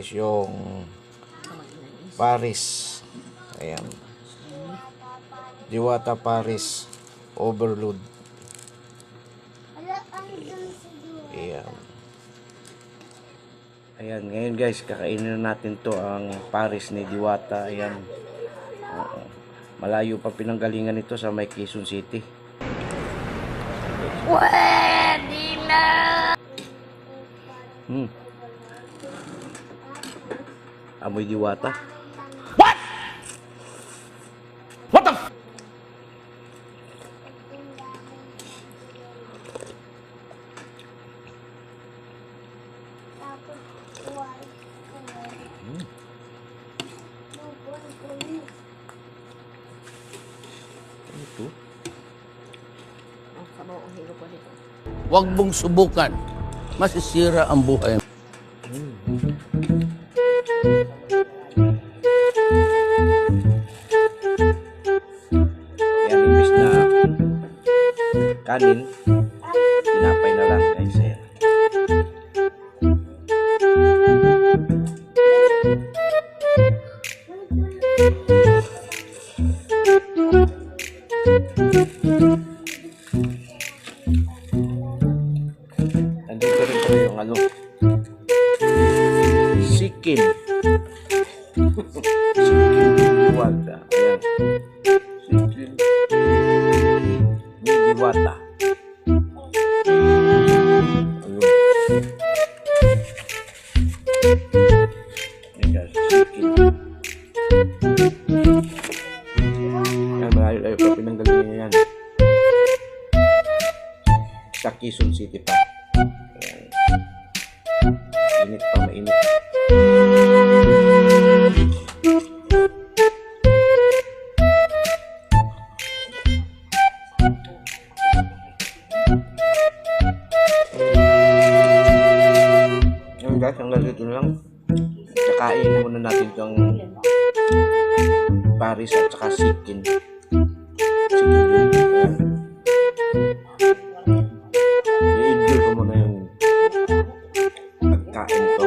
guys yung Paris. Ayan. Diwata Paris Overload. Ayan. Ayan, ngayon guys, kakainin na natin to ang Paris ni Diwata. Ayan. Oo. Malayo pa pinanggalingan nito sa may Quezon City. Pwede na! Hmm. Amoy Diwata. Ito. Ang sabaw ang hilo ko dito. Huwag mong subukan. Masisira ang buhay kanin, tinapay na lang guys. Ayan. Nandito rin pala yung ano, sikin. sikin diwata. Ayan. Sikin. Ayan, malayo-layo pa pinanggalingan niya yan. Sa Quezon City pa. Ayan. Init pa, mainit. Guys, hanggang dito lang. Tsakain muna natin itong Paris at saka Sikin. Sikin yun. I-enjoy ko muna yung pagkain ko.